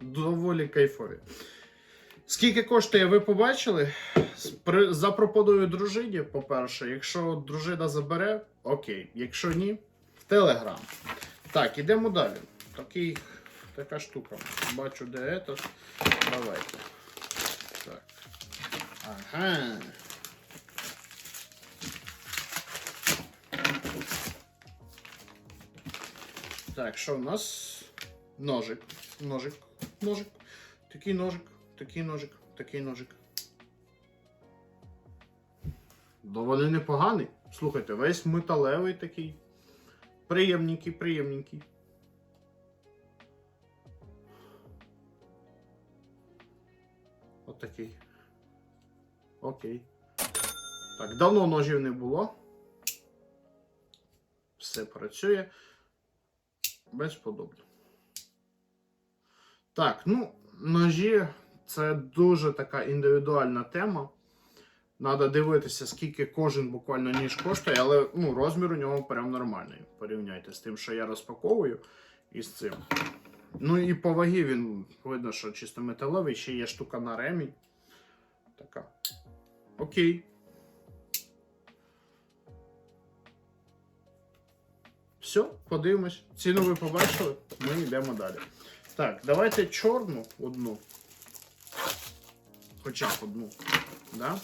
доволі кайфові. Скільки коштує, ви побачили? Запропоную дружині, по-перше, якщо дружина забере, окей. Якщо ні, в Телеграм. Так, ідемо далі. Такий, така штука. Бачу, де це. Давайте. Так. Ага. Так, що в нас? Ножик. Ножик. Ножик. Такий ножик. Такий ножик. Такий ножик. Доволі непоганий. Слухайте, весь металевий такий. Приємненький, приємненький. От. Окей. Так, давно ножів не було. Все працює. Безподобно. Так, ну, ножі це дуже така індивідуальна тема. Надо дивитися, скільки кожен буквально ніж коштує, але ну, розмір у нього прям нормальний. Порівняйте з тим, що я розпаковую, і з цим. Ну і по вагі він видно, що чисто металевий, ще є штука на ремінь. Така. Окей. Все, подивимось. Ціну ви побачили, ми йдемо далі. Так, давайте чорну одну. Хоча б одну. Да?